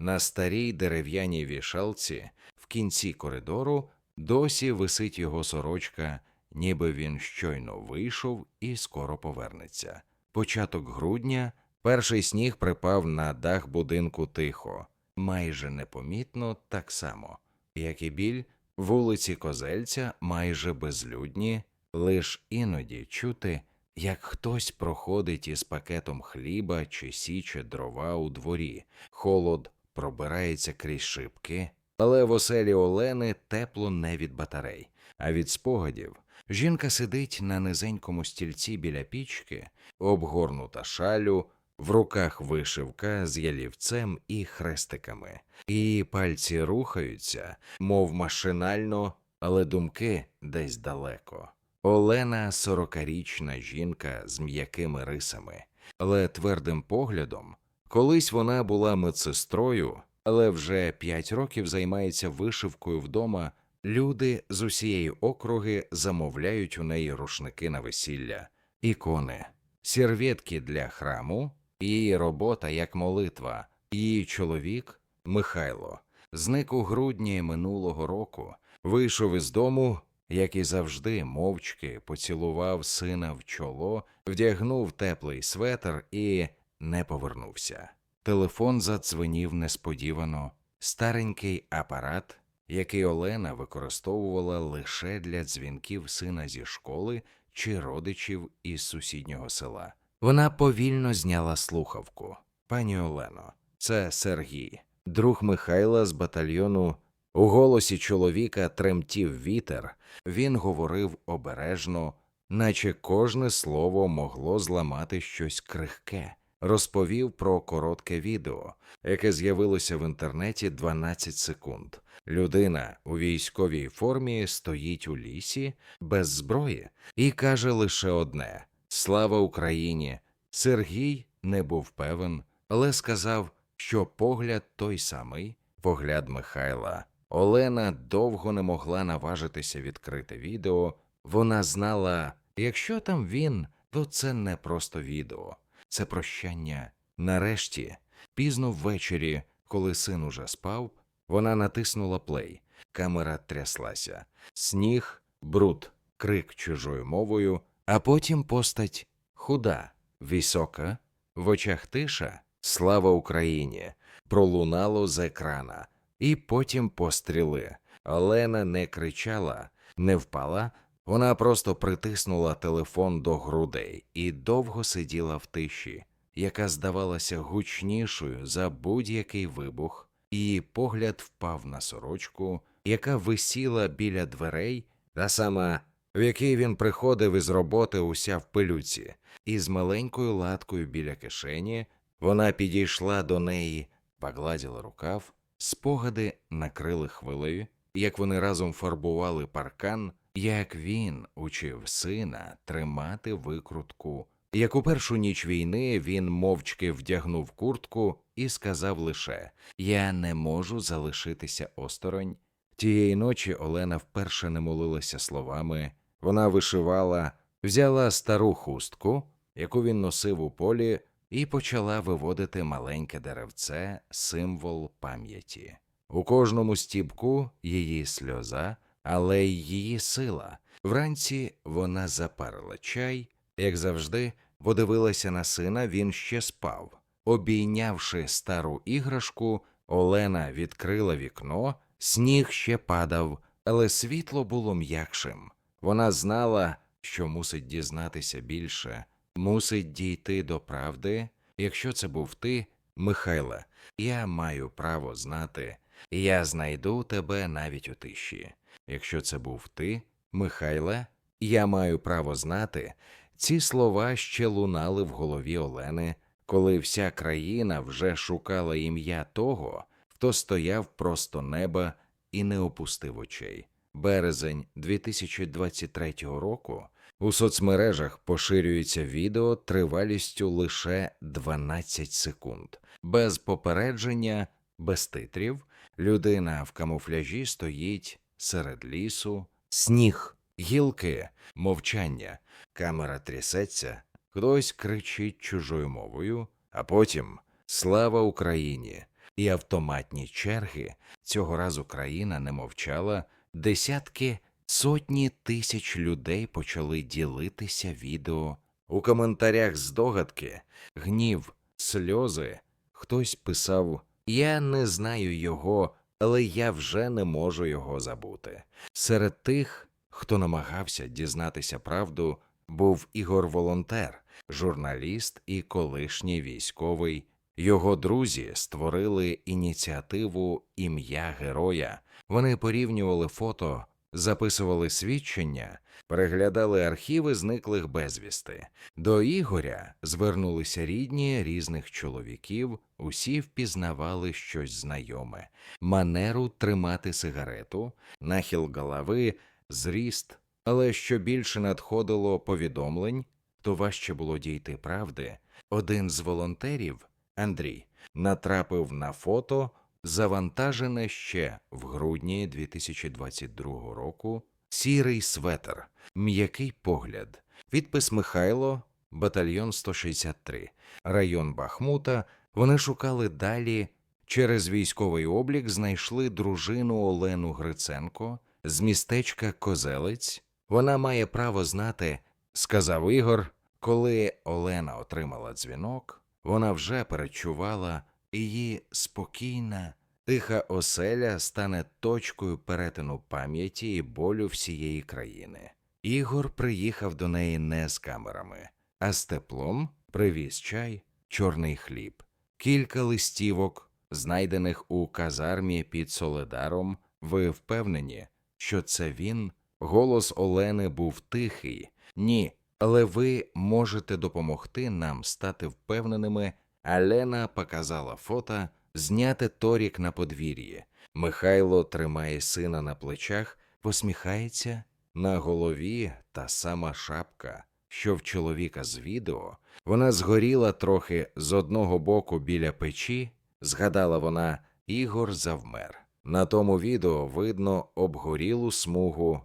На старій дерев'яній вішалці в кінці коридору досі висить його сорочка, ніби він щойно вийшов і скоро повернеться. Початок грудня перший сніг припав на дах будинку тихо, майже непомітно так само, як і біль, вулиці Козельця майже безлюдні, лиш іноді чути, як хтось проходить із пакетом хліба чи січе дрова у дворі, холод пробирається крізь шибки, але в оселі Олени тепло не від батарей, а від спогадів. Жінка сидить на низенькому стільці біля пічки, обгорнута шалю, в руках вишивка з ялівцем і хрестиками. Її пальці рухаються, мов машинально, але думки десь далеко. Олена сорокарічна жінка з м'якими рисами, але твердим поглядом. Колись вона була медсестрою, але вже п'ять років займається вишивкою вдома. Люди з усієї округи замовляють у неї рушники на весілля, ікони, серветки для храму, її робота як молитва. Її чоловік Михайло. Зник у грудні минулого року, вийшов із дому, як і завжди, мовчки поцілував сина в чоло, вдягнув теплий светр і не повернувся. Телефон задзвенів несподівано. Старенький апарат, який Олена використовувала лише для дзвінків сина зі школи чи родичів із сусіднього села. Вона повільно зняла слухавку. Пані Олено, це Сергій, друг Михайла з батальйону. У голосі чоловіка тремтів вітер. Він говорив обережно, наче кожне слово могло зламати щось крихке. Розповів про коротке відео, яке з'явилося в інтернеті 12 секунд. Людина у військовій формі стоїть у лісі без зброї і каже лише одне: Слава Україні! Сергій не був певен, але сказав, що погляд той самий, погляд Михайла. Олена довго не могла наважитися відкрити відео. Вона знала, якщо там він, то це не просто відео, це прощання. Нарешті, пізно ввечері, коли син уже спав, вона натиснула плей. Камера тряслася. Сніг, бруд, крик чужою мовою, а потім постать худа, висока, в очах тиша Слава Україні! пролунало з екрана, і потім постріли. Олена не кричала, не впала. Вона просто притиснула телефон до грудей і довго сиділа в тиші, яка здавалася гучнішою за будь-який вибух. Її погляд впав на сорочку, яка висіла біля дверей, та сама, в якій він приходив із роботи уся в пилюці, і з маленькою латкою біля кишені вона підійшла до неї, погладила рукав, спогади накрили хвилею, як вони разом фарбували паркан, як він учив сина тримати викрутку. Як у першу ніч війни він мовчки вдягнув куртку і сказав лише Я не можу залишитися осторонь. Тієї ночі Олена вперше не молилася словами. Вона вишивала, взяла стару хустку, яку він носив у полі, і почала виводити маленьке деревце, символ пам'яті. У кожному стібку її сльоза, але й її сила. Вранці вона запарила чай, як завжди, подивилася на сина, він ще спав. Обійнявши стару іграшку, Олена відкрила вікно, сніг ще падав, але світло було м'якшим. Вона знала, що мусить дізнатися більше, мусить дійти до правди. Якщо це був ти, Михайле, я маю право знати, я знайду тебе навіть у тиші. Якщо це був ти, Михайле, я маю право знати. Ці слова ще лунали в голові Олени, коли вся країна вже шукала ім'я того, хто стояв просто неба і не опустив очей. Березень 2023 року у соцмережах поширюється відео тривалістю лише 12 секунд. Без попередження, без титрів, людина в камуфляжі стоїть серед лісу, сніг, гілки, мовчання, камера трясеться, хтось кричить чужою мовою, а потім Слава Україні! і автоматні черги. Цього разу країна не мовчала. Десятки, сотні тисяч людей почали ділитися відео. У коментарях здогадки, гнів, сльози. Хтось писав: Я не знаю його, але я вже не можу його забути. Серед тих, хто намагався дізнатися правду, був Ігор Волонтер, журналіст і колишній військовий. Його друзі створили ініціативу Ім'я Героя. Вони порівнювали фото, записували свідчення, переглядали архіви зниклих безвісти. До Ігоря звернулися рідні різних чоловіків, усі впізнавали щось знайоме: манеру тримати сигарету, нахил голови, зріст. Але що більше надходило повідомлень, то важче було дійти правди. Один з волонтерів, Андрій, натрапив на фото, завантажене ще в грудні 2022 року, сірий светр, м'який погляд, підпис Михайло, батальйон 163, район Бахмута. Вони шукали далі. Через військовий облік знайшли дружину Олену Гриценко з містечка Козелець. Вона має право знати, сказав Ігор. Коли Олена отримала дзвінок, вона вже перечувала її спокійна, тиха оселя стане точкою перетину пам'яті і болю всієї країни. Ігор приїхав до неї не з камерами, а з теплом привіз чай, чорний хліб, кілька листівок, знайдених у казармі під Соледаром. Ви впевнені, що це він? Голос Олени був тихий. Ні, але ви можете допомогти нам стати впевненими. Алена показала фото, зняте торік на подвір'ї. Михайло тримає сина на плечах, посміхається. На голові та сама шапка, що в чоловіка з відео. Вона згоріла трохи з одного боку біля печі. Згадала вона, Ігор завмер. На тому відео видно обгорілу смугу.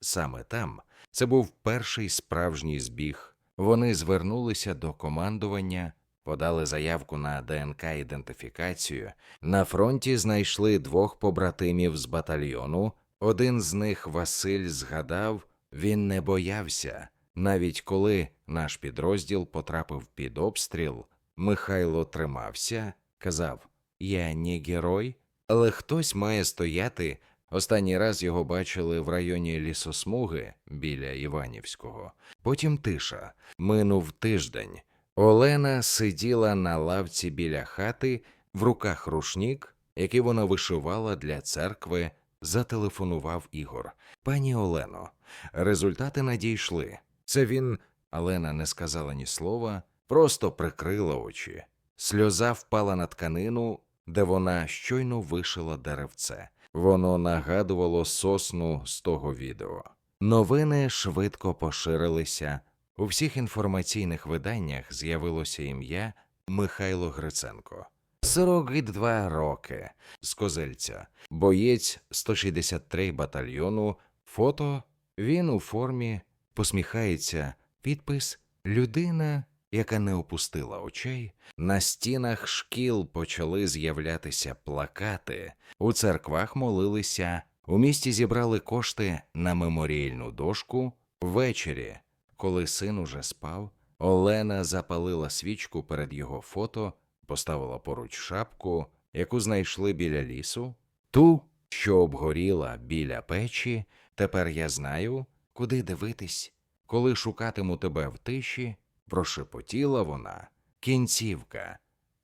Саме там це був перший справжній збіг. Вони звернулися до командування, подали заявку на ДНК ідентифікацію. На фронті знайшли двох побратимів з батальйону. Один з них Василь згадав, він не боявся. Навіть коли наш підрозділ потрапив під обстріл, Михайло тримався, казав: Я не герой, але хтось має стояти. Останній раз його бачили в районі лісосмуги біля Іванівського. Потім тиша. Минув тиждень. Олена сиділа на лавці біля хати, в руках рушнік, який вона вишивала для церкви. Зателефонував Ігор. Пані Олено, результати надійшли. Це він. Олена не сказала ні слова, просто прикрила очі. Сльоза впала на тканину, де вона щойно вишила деревце. Воно нагадувало сосну з того відео. Новини швидко поширилися. У всіх інформаційних виданнях з'явилося ім'я Михайло Гриценко. 42 роки. З Козельця, боєць 163 батальйону, фото, він у формі, посміхається, підпис. Людина, яка не опустила очей. На стінах шкіл почали з'являтися плакати, у церквах молилися, у місті зібрали кошти на меморіальну дошку. Ввечері, коли син уже спав, Олена запалила свічку перед його фото, поставила поруч шапку, яку знайшли біля лісу, ту, що обгоріла біля печі. Тепер я знаю, куди дивитись, коли шукатиму тебе в тиші, прошепотіла вона. Кінцівка.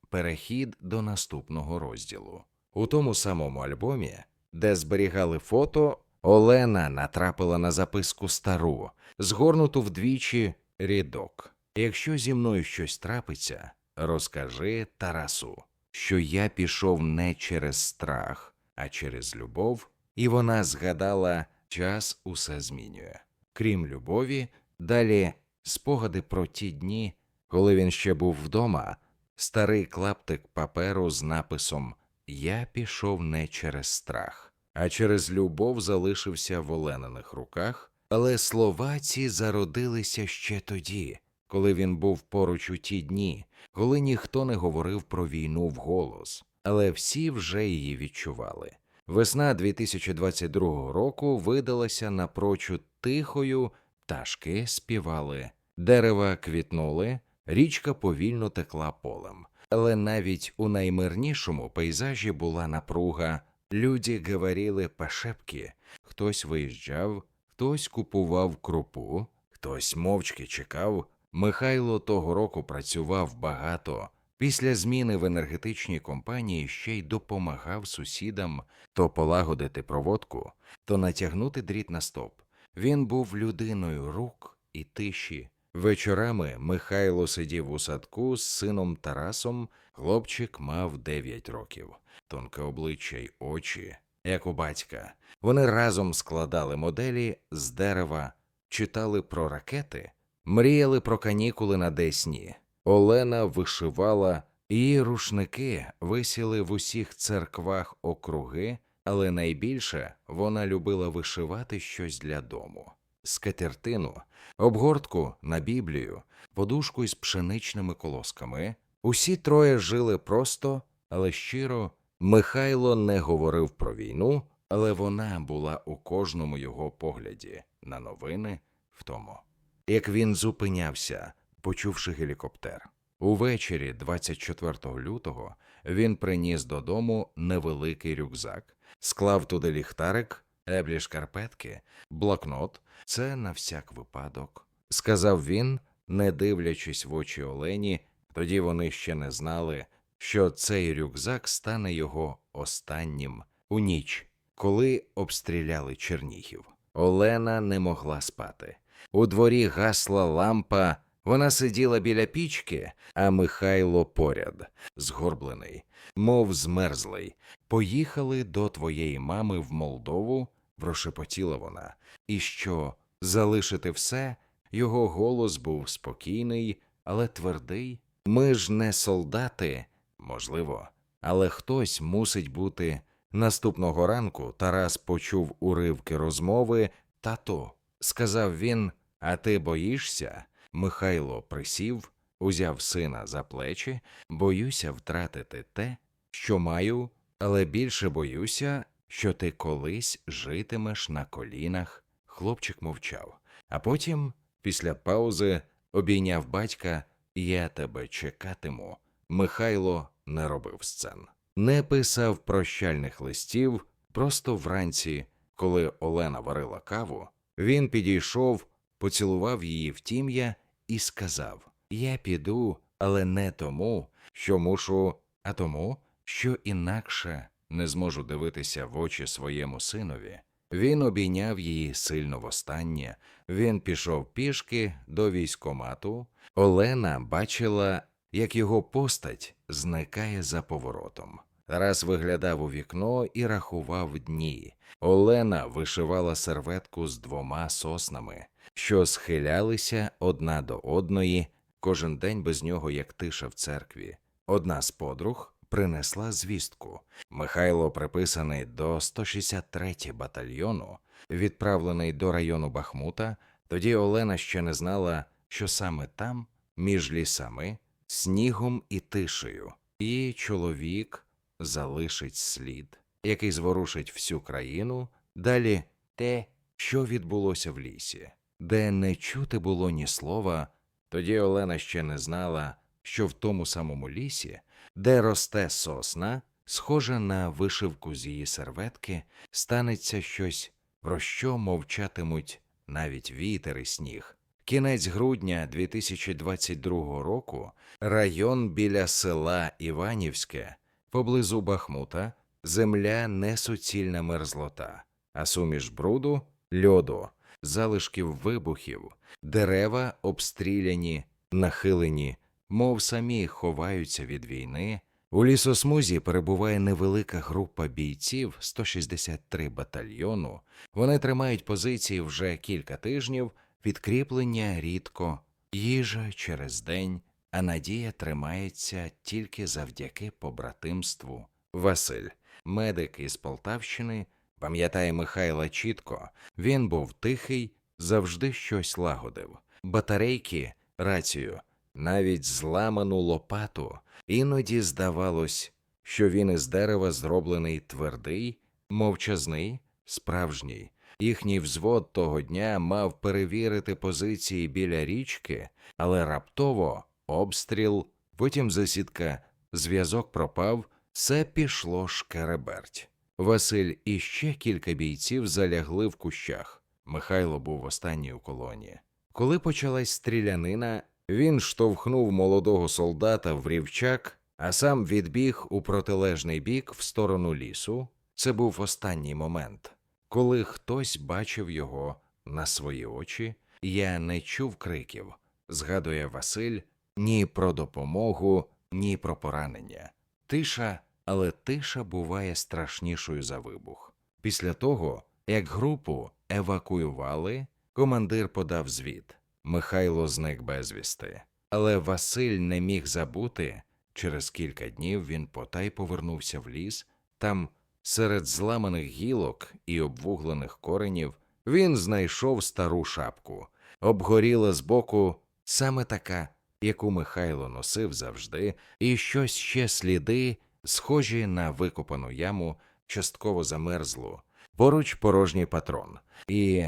Перехід до наступного розділу. У тому самому альбомі, де зберігали фото, Олена натрапила на записку стару, згорнуту вдвічі рядок. Якщо зі мною щось трапиться, розкажи Тарасу, що я пішов не через страх, а через любов, і вона згадала, час усе змінює. Крім любові, далі спогади про ті дні, коли він ще був вдома, старий клаптик паперу з написом Я пішов не через страх, а через любов залишився в Олениних руках, але слова ці зародилися ще тоді, коли він був поруч у ті дні, коли ніхто не говорив про війну вголос. але всі вже її відчували. Весна 2022 року видалася напрочуд тихою, пташки співали, дерева квітнули, річка повільно текла полем. Але навіть у наймирнішому пейзажі була напруга. Люди говорили по шепки. Хтось виїжджав, хтось купував крупу, хтось мовчки чекав. Михайло того року працював багато. Після зміни в енергетичній компанії ще й допомагав сусідам то полагодити проводку, то натягнути дріт на стоп. Він був людиною рук і тиші. Вечорами Михайло сидів у садку з сином Тарасом. Хлопчик мав 9 років, тонке обличчя й очі, як у батька. Вони разом складали моделі з дерева, читали про ракети, мріяли про канікули на Десні. Олена вишивала, її рушники висіли в усіх церквах округи, але найбільше вона любила вишивати щось для дому. Скатертину, обгортку на Біблію, подушку із пшеничними колосками. Усі троє жили просто, але щиро. Михайло не говорив про війну, але вона була у кожному його погляді на новини в тому. Як він зупинявся, почувши гелікоптер. Увечері, 24 лютого, він приніс додому невеликий рюкзак, склав туди ліхтарик, еблі шкарпетки, блокнот. Це на всяк випадок, сказав він, не дивлячись в очі Олені. Тоді вони ще не знали, що цей рюкзак стане його останнім у ніч, коли обстріляли Чернігів. Олена не могла спати. У дворі гасла лампа, вона сиділа біля пічки, а Михайло поряд, згорблений, мов змерзлий. Поїхали до твоєї мами в Молдову, прошепотіла вона, і що залишити все? Його голос був спокійний, але твердий. Ми ж не солдати, можливо, але хтось мусить бути. Наступного ранку Тарас почув уривки розмови тато, сказав він, а ти боїшся? Михайло присів, узяв сина за плечі, боюся втратити те, що маю, але більше боюся, що ти колись житимеш на колінах. Хлопчик мовчав, а потім, після паузи, обійняв батька Я тебе чекатиму. Михайло не робив сцен, не писав прощальних листів, просто вранці, коли Олена варила каву, він підійшов, поцілував її в тім'я і сказав: Я піду, але не тому, що мушу, а тому, що інакше не зможу дивитися в очі своєму синові. Він обійняв її сильно востаннє. Він пішов пішки до військомату. Олена бачила, як його постать зникає за поворотом. Тарас виглядав у вікно і рахував дні. Олена вишивала серветку з двома соснами, що схилялися одна до одної, кожен день без нього, як тиша в церкві. Одна з подруг принесла звістку. Михайло приписаний до 163 батальйону, відправлений до району Бахмута. Тоді Олена ще не знала, що саме там, між лісами, снігом і тишею, і чоловік залишить слід, який зворушить всю країну. Далі те, що відбулося в лісі, де не чути було ні слова. Тоді Олена ще не знала, що в тому самому лісі, де росте сосна, схожа на вишивку з її серветки, станеться щось, про що мовчатимуть навіть вітер і сніг. Кінець грудня 2022 року район біля села Іванівське, поблизу Бахмута, земля несуцільна мерзлота, а суміш бруду льоду, залишків вибухів, дерева обстріляні, нахилені, мов самі ховаються від війни. У лісосмузі перебуває невелика група бійців 163 батальйону. Вони тримають позиції вже кілька тижнів, підкріплення рідко, їжа через день, а надія тримається тільки завдяки побратимству. Василь, медик із Полтавщини, пам'ятає Михайла чітко. Він був тихий, завжди щось лагодив. Батарейки, рацію, навіть зламану лопату. Іноді здавалось, що він із дерева зроблений твердий, мовчазний, справжній. Їхній взвод того дня мав перевірити позиції біля річки, але раптово обстріл, потім засідка, зв'язок пропав, все пішло шкереберть. Василь і ще кілька бійців залягли в кущах. Михайло був останній у колоні. Коли почалась стрілянина, він штовхнув молодого солдата в рівчак, а сам відбіг у протилежний бік в сторону лісу. Це був останній момент, коли хтось бачив його на свої очі. Я не чув криків, згадує Василь, ні про допомогу, ні про поранення. Тиша, але тиша буває страшнішою за вибух. Після того, як групу евакуювали, командир подав звіт. Михайло зник безвісти. Але Василь не міг забути. Через кілька днів він потай повернувся в ліс. Там, серед зламаних гілок і обвуглених коренів, він знайшов стару шапку, обгоріла збоку саме така, яку Михайло носив завжди, і щось ще сліди, схожі на викопану яму, частково замерзлу, поруч порожній патрон. І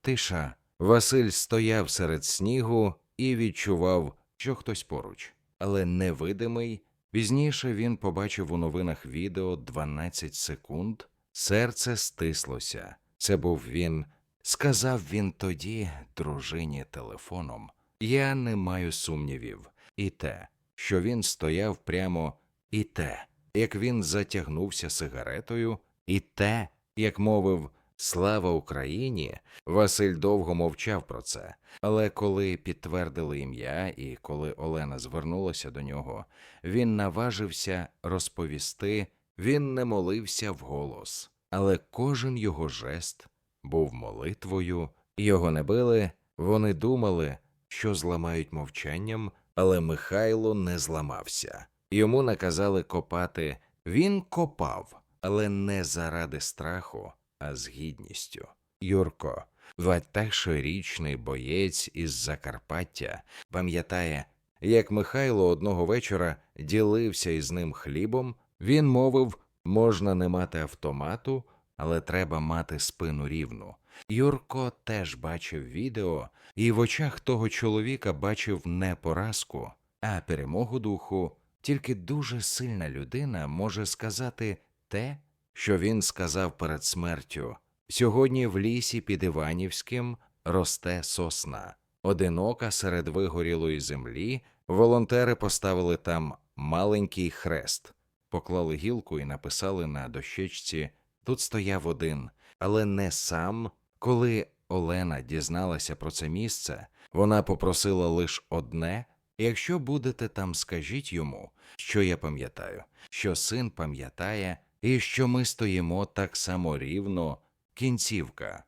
тиша. Василь стояв серед снігу і відчував, що хтось поруч, але невидимий. Пізніше він побачив у новинах відео 12 секунд. Серце стислося. Це був він. Сказав він тоді дружині телефоном. Я не маю сумнівів. І те, що він стояв прямо, і те, як він затягнувся сигаретою, і те, як мовив Слава Україні! Василь довго мовчав про це, але коли підтвердили ім'я і коли Олена звернулася до нього, він наважився розповісти, він не молився вголос, але кожен його жест був молитвою, його не били, вони думали, що зламають мовчанням, але Михайло не зламався. Йому наказали копати. Він копав, але не заради страху, а з гідністю. Юрко, 21-річний боєць із Закарпаття, пам'ятає, як Михайло одного вечора ділився із ним хлібом, він мовив, можна не мати автомату, але треба мати спину рівну. Юрко теж бачив відео, і в очах того чоловіка бачив не поразку, а перемогу духу. Тільки дуже сильна людина може сказати те, що він сказав перед смертю. Сьогодні в лісі під Іванівським росте сосна. Одинока серед вигорілої землі, волонтери поставили там маленький хрест, поклали гілку і написали на дощечці тут стояв один, але не сам. Коли Олена дізналася про це місце, вона попросила лише одне якщо будете там, скажіть йому, що я пам'ятаю, що син пам'ятає, і що ми стоїмо так само рівно. Кінцівка.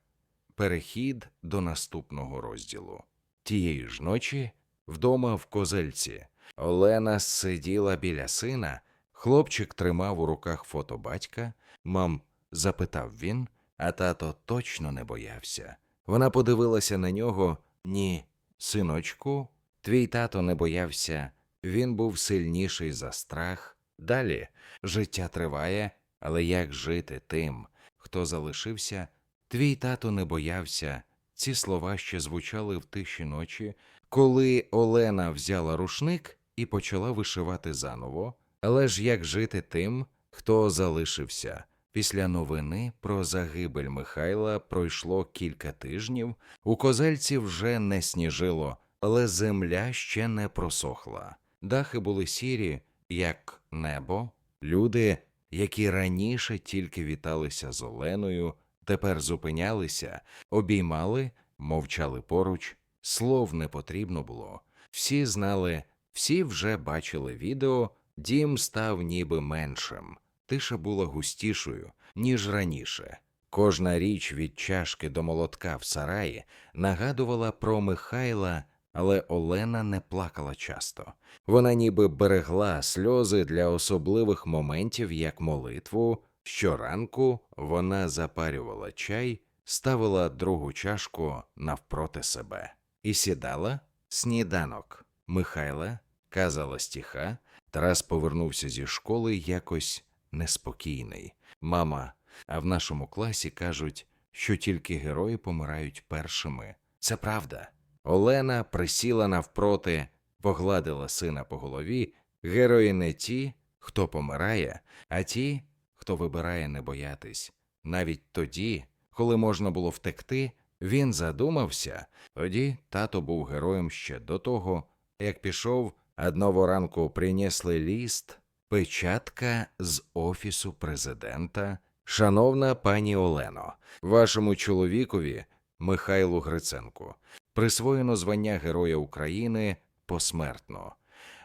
Перехід до наступного розділу. Тієї ж ночі, вдома в козельці, Олена сиділа біля сина, хлопчик тримав у руках фото батька. Мам, запитав він, а тато точно не боявся. Вона подивилася на нього ні, синочку, твій тато не боявся, він був сильніший за страх. Далі життя триває, але як жити тим, хто залишився? Твій тато не боявся. Ці слова ще звучали в тиші ночі, коли Олена взяла рушник і почала вишивати заново. Але ж як жити тим, хто залишився? Після новини про загибель Михайла пройшло кілька тижнів. У козельці вже не сніжило, але земля ще не просохла. Дахи були сірі, як небо. Люди, які раніше тільки віталися з Оленою, тепер зупинялися, обіймали, мовчали поруч. Слов не потрібно було. Всі знали, всі вже бачили відео, дім став ніби меншим. Тиша була густішою, ніж раніше. Кожна річ від чашки до молотка в сараї нагадувала про Михайла, але Олена не плакала часто. Вона ніби берегла сльози для особливих моментів, як молитву. Щоранку вона запарювала чай, ставила другу чашку навпроти себе і сідала сніданок. Михайла казала стіха, Тарас повернувся зі школи якось неспокійний. Мама, а в нашому класі кажуть, що тільки герої помирають першими. Це правда. Олена присіла навпроти, погладила сина по голові. Герої не ті, хто помирає, а ті, хто вибирає не боятись. Навіть тоді, коли можна було втекти, він задумався. Тоді тато був героєм ще до того, як пішов, одного ранку принесли ліст, печатка з офісу президента. Шановна пані Олено, вашому чоловікові Михайлу Гриценку присвоєно звання Героя України посмертно.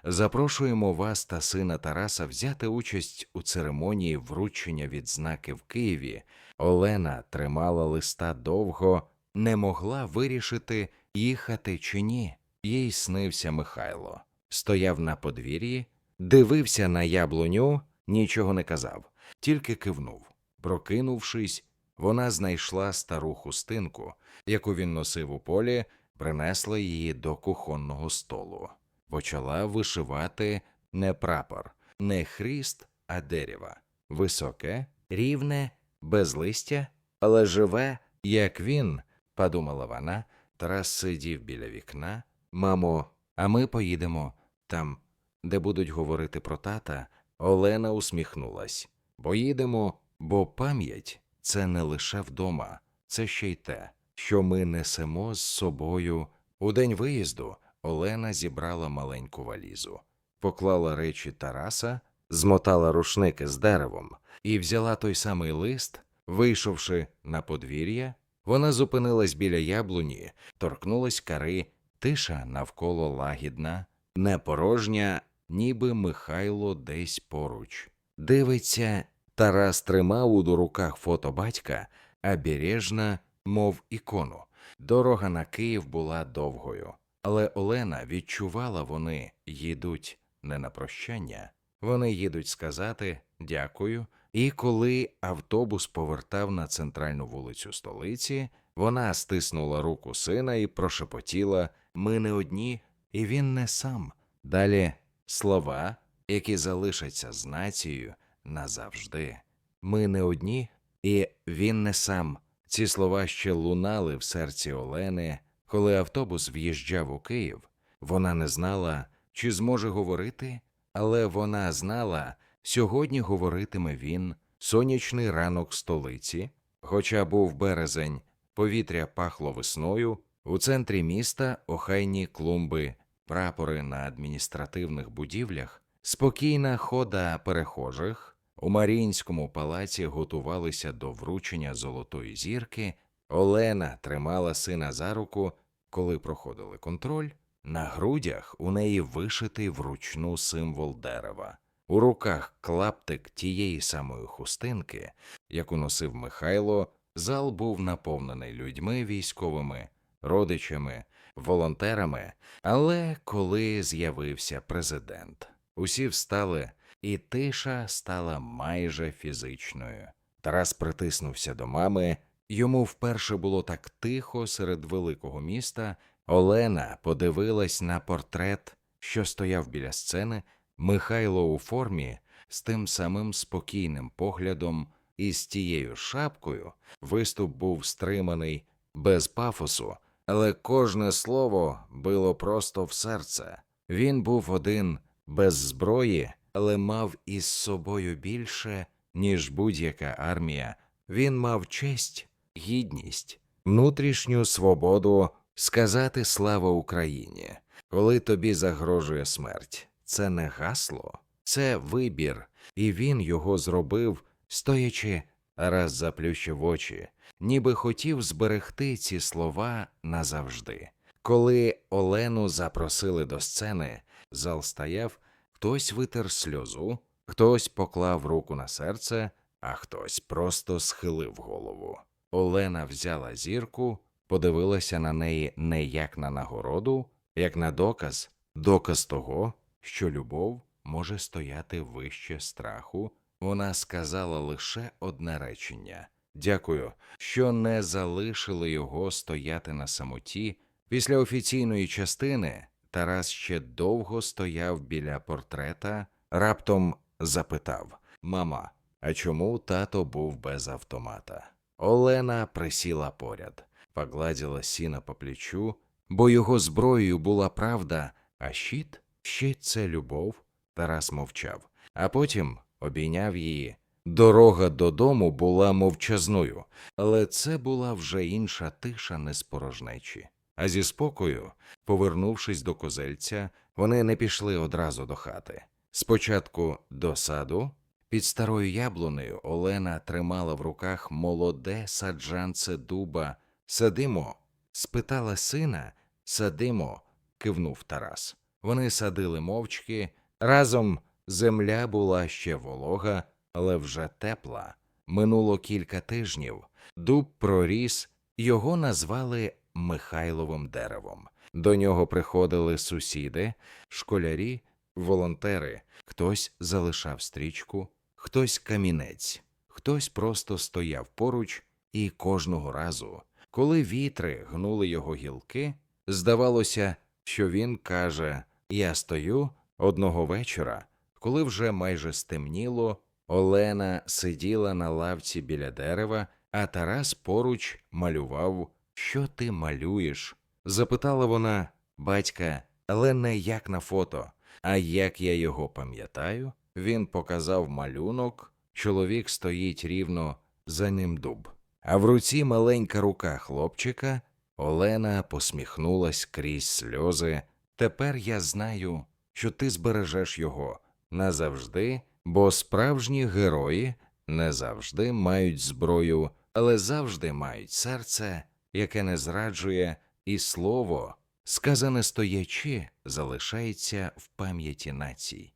Запрошуємо вас та сина Тараса взяти участь у церемонії вручення відзнаки в Києві. Олена тримала листа довго, не могла вирішити, їхати чи ні. Їй снився Михайло. Стояв на подвір'ї, дивився на яблуню, нічого не казав, тільки кивнув. Прокинувшись, вона знайшла стару хустинку, яку він носив у полі, принесла її до кухонного столу. Почала вишивати не прапор, не хріст, а дерева. Високе, рівне, без листя, але живе, як він, подумала вона. Тарас сидів біля вікна. Мамо, а ми поїдемо там, де будуть говорити про тата. Олена усміхнулась. Поїдемо, бо пам'ять це не лише вдома, це ще й те, що ми несемо з собою. У день виїзду Олена зібрала маленьку валізу, поклала речі Тараса, змотала рушники з деревом і взяла той самий лист. Вийшовши на подвір'я, вона зупинилась біля яблуні, торкнулась кари, тиша навколо лагідна, не порожня, ніби Михайло десь поруч. Дивиться, Тарас тримав у руках фото батька, а бережна, мов ікону. Дорога на Київ була довгою, але Олена відчувала, вони їдуть не на прощання, вони їдуть сказати дякую. І коли автобус повертав на центральну вулицю столиці, вона стиснула руку сина і прошепотіла Ми не одні, і він не сам. Далі слова, які залишаться з нацією назавжди. Ми не одні, і він не сам. Ці слова ще лунали в серці Олени, коли автобус в'їжджав у Київ. Вона не знала, чи зможе говорити, але вона знала, сьогодні говоритиме він сонячний ранок столиці. Хоча був березень, повітря пахло весною, у центрі міста охайні клумби, прапори на адміністративних будівлях, спокійна хода перехожих. У Маріїнському палаці готувалися до вручення золотої зірки. Олена тримала сина за руку, коли проходили контроль. На грудях у неї вишитий вручну символ дерева, у руках клаптик тієї самої хустинки, яку носив Михайло. Зал був наповнений людьми військовими, родичами, волонтерами. Але коли з'явився президент, усі встали і тиша стала майже фізичною. Тарас притиснувся до мами. Йому вперше було так тихо серед великого міста. Олена подивилась на портрет, що стояв біля сцени. Михайло у формі з тим самим спокійним поглядом і з тією шапкою. Виступ був стриманий без пафосу, але кожне слово било просто в серце. Він був один без зброї, але мав із собою більше, ніж будь-яка армія. Він мав честь, гідність, внутрішню свободу сказати слава Україні, коли тобі загрожує смерть. Це не гасло, це вибір, і він його зробив, стоячи, раз заплющив очі, ніби хотів зберегти ці слова назавжди. Коли Олену запросили до сцени, зал стояв, хтось витер сльозу, хтось поклав руку на серце, а хтось просто схилив голову. Олена взяла зірку, подивилася на неї не як на нагороду, як на доказ, доказ того, що любов може стояти вище страху. Вона сказала лише одне речення дякую, що не залишили його стояти на самоті. Після офіційної частини Тарас ще довго стояв біля портрета, раптом запитав Мама, а чому тато був без автомата? Олена присіла поряд, погладила сіна по плечу, бо його зброєю була правда, а щит щит це любов. Тарас мовчав, а потім обійняв її. Дорога додому була мовчазною, але це була вже інша тиша не з порожнечі. А зі спокою, повернувшись до козельця, вони не пішли одразу до хати. Спочатку до саду. Під старою яблунею Олена тримала в руках молоде саджанце дуба. Садимо? спитала сина. Садимо, кивнув Тарас. Вони садили мовчки. Разом земля була ще волога, але вже тепла. Минуло кілька тижнів. Дуб проріс, його назвали Михайловим деревом. До нього приходили сусіди, школярі, волонтери. Хтось залишав стрічку, хтось камінець, хтось просто стояв поруч, і кожного разу, коли вітри гнули його гілки, здавалося, що він каже: Я стою одного вечора, коли вже майже стемніло, Олена сиділа на лавці біля дерева, а Тарас поруч малював. Що ти малюєш? запитала вона батька, але не як на фото. А як я його пам'ятаю, він показав малюнок, чоловік стоїть рівно за ним дуб. А в руці маленька рука хлопчика, Олена посміхнулась крізь сльози. Тепер я знаю, що ти збережеш його назавжди, бо справжні герої не завжди мають зброю, але завжди мають серце, яке не зраджує, і слово, сказане стоячи, залишається в пам'яті націй.